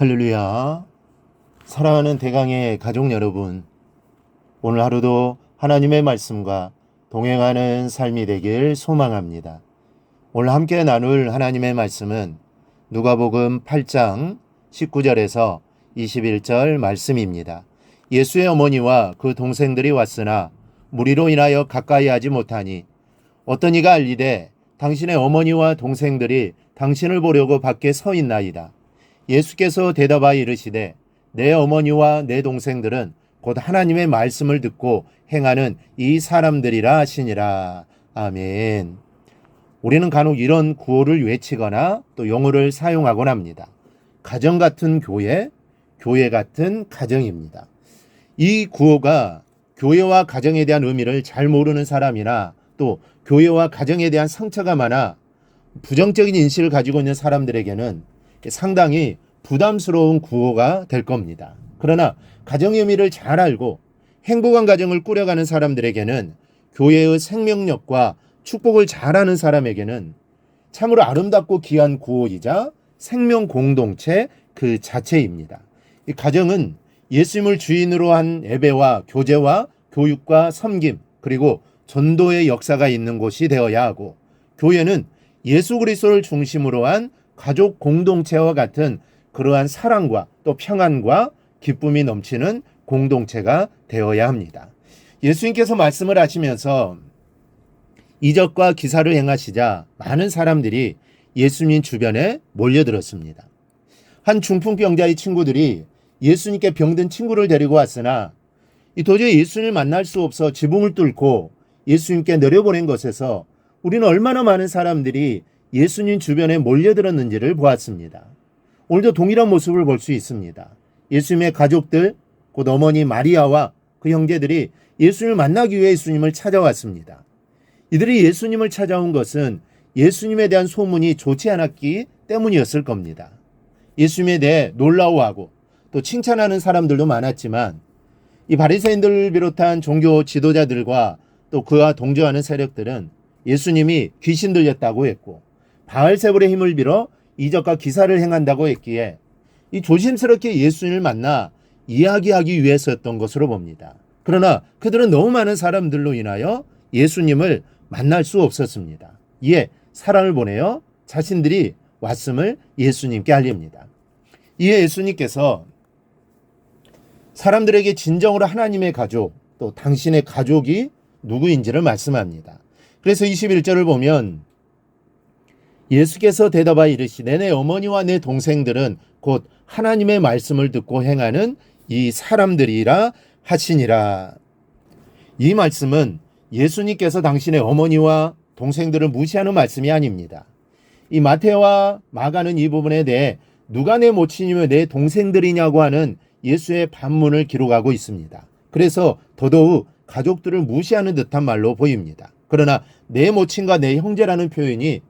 할렐루야. 사랑하는 대강의 가족 여러분, 오늘 하루도 하나님의 말씀과 동행하는 삶이 되길 소망합니다. 오늘 함께 나눌 하나님의 말씀은 누가복음 8장 19절에서 21절 말씀입니다. 예수의 어머니와 그 동생들이 왔으나 무리로 인하여 가까이 하지 못하니 어떤 이가 알리되 당신의 어머니와 동생들이 당신을 보려고 밖에 서 있나이다. 예수께서 대답하여 이르시되 내 어머니와 내 동생들은 곧 하나님의 말씀을 듣고 행하는 이 사람들이라 하시니라. 아멘. 우리는 간혹 이런 구호를 외치거나 또 용어를 사용하곤 합니다. 가정 같은 교회, 교회 같은 가정입니다. 이 구호가 교회와 가정에 대한 의미를 잘 모르는 사람이나 또 교회와 가정에 대한 상처가 많아 부정적인 인식을 가지고 있는 사람들에게는 상당히 부담스러운 구호가 될 겁니다. 그러나 가정의 의미를 잘 알고 행복한 가정을 꾸려가는 사람들에게는 교회의 생명력과 축복을 잘하는 사람에게는 참으로 아름답고 귀한 구호이자 생명 공동체 그 자체입니다. 이 가정은 예수님을 주인으로 한 예배와 교제와 교육과 섬김 그리고 전도의 역사가 있는 곳이 되어야 하고 교회는 예수 그리스도를 중심으로 한 가족 공동체와 같은 그러한 사랑과 또 평안과 기쁨이 넘치는 공동체가 되어야 합니다. 예수님께서 말씀을 하시면서 이적과 기사를 행하시자 많은 사람들이 예수님 주변에 몰려들었습니다. 한 중풍병자의 친구들이 예수님께 병든 친구를 데리고 왔으나 이 도저히 예수님을 만날 수 없어 지붕을 뚫고 예수님께 내려보낸 것에서 우리는 얼마나 많은 사람들이 예수님 주변에 몰려들었는지를 보았습니다. 오늘도 동일한 모습을 볼 수 있습니다. 예수님의 가족들, 곧 어머니 마리아와 그 형제들이 예수님을 만나기 위해 예수님을 찾아왔습니다. 이들이 예수님을 찾아온 것은 예수님에 대한 소문이 좋지 않았기 때문이었을 겁니다. 예수님에 대해 놀라워하고 또 칭찬하는 사람들도 많았지만 이 바리새인들을 비롯한 종교 지도자들과 또 그와 동조하는 세력들은 예수님이 귀신 들렸다고 했고 바알세불의 힘을 빌어 이적과 기사를 행한다고 했기에 이 조심스럽게 예수님을 만나 이야기하기 위해서였던 것으로 봅니다. 그러나 그들은 너무 많은 사람들로 인하여 예수님을 만날 수 없었습니다. 이에 사람을 보내어 자신들이 왔음을 예수님께 알립니다. 이에 예수님께서 사람들에게 진정으로 하나님의 가족, 또 당신의 가족이 누구인지를 말씀합니다. 그래서 21절을 보면 예수께서 대답하여 이르시되 내 어머니와 내 동생들은 곧 하나님의 말씀을 듣고 행하는 이 사람들이라 하시니라. 이 말씀은 예수님께서 당신의 어머니와 동생들을 무시하는 말씀이 아닙니다. 이 마태와 마가는 이 부분에 대해 누가 내 모친이며 내 동생들이냐고 하는 예수의 반문을 기록하고 있습니다. 그래서 더더욱 가족들을 무시하는 듯한 말로 보입니다. 그러나 내 모친과 내 형제라는 표현이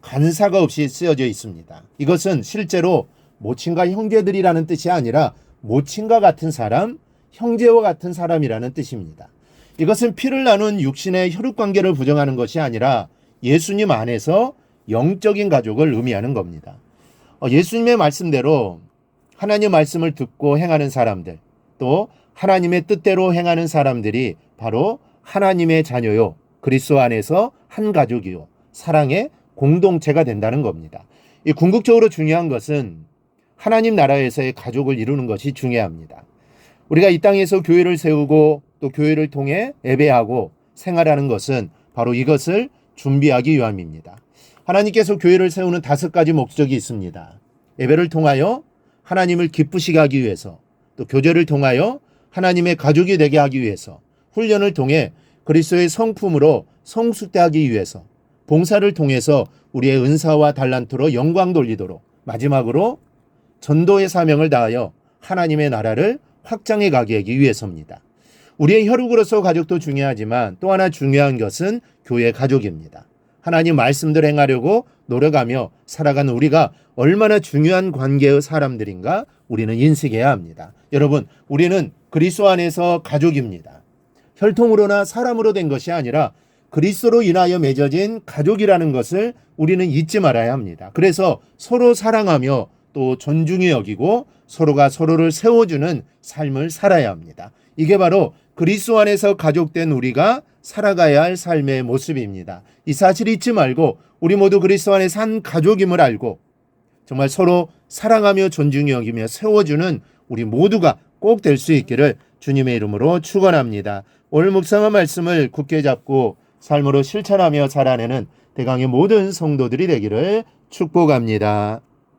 간사가 없이 쓰여져 있습니다. 이것은 실제로 모친과 형제들이라는 뜻이 아니라 모친과 같은 사람, 형제와 같은 사람이라는 뜻입니다. 이것은 피를 나눈 육신의 혈육 관계를 부정하는 것이 아니라 예수님 안에서 영적인 가족을 의미하는 겁니다. 어, 예수님의 말씀대로 하나님 말씀을 듣고 행하는 사람들, 또 하나님의 뜻대로 행하는 사람들이 바로 하나님의 자녀요, 그리스도 안에서 한 가족이요, 사랑의 공동체가 된다는 겁니다. 이 궁극적으로 중요한 것은 하나님 나라에서의 가족을 이루는 것이 중요합니다. 우리가 이 땅에서 교회를 세우고 또 교회를 통해 예배하고 생활하는 것은 바로 이것을 준비하기 위함입니다. 하나님께서 교회를 세우는 다섯 가지 목적이 있습니다. 예배를 통하여 하나님을 기쁘시게 하기 위해서 또 교제를 통하여 하나님의 가족이 되게 하기 위해서 훈련을 통해 그리스도의 성품으로 성숙되하기 위해서 봉사를 통해서 우리의 은사와 달란트로 영광 돌리도록 마지막으로 전도의 사명을 다하여 하나님의 나라를 확장해 가게 하기 위해서입니다. 우리의 혈육으로서 가족도 중요하지만 또 하나 중요한 것은 교회 가족입니다. 하나님 말씀들 행하려고 노력하며 살아가는 우리가 얼마나 중요한 관계의 사람들인가 우리는 인식해야 합니다. 여러분, 우리는 그리스도 안에서 가족입니다. 혈통으로나 사람으로 된 것이 아니라 그리스도로 인하여 맺어진 가족이라는 것을 우리는 잊지 말아야 합니다. 그래서 서로 사랑하며 또 존중히 여기고 서로가 서로를 세워주는 삶을 살아야 합니다. 이게 바로 그리스도 안에서 가족된 우리가 살아가야 할 삶의 모습입니다. 이 사실 잊지 말고 우리 모두 그리스도 안에서 한 가족임을 알고 정말 서로 사랑하며 존중히 여기며 세워주는 우리 모두가 꼭 될 수 있기를 주님의 이름으로 축원합니다. 오늘 묵상한 말씀을 굳게 잡고 삶으로 실천하며 살아내는 대강의 모든 성도들이 되기를 축복합니다.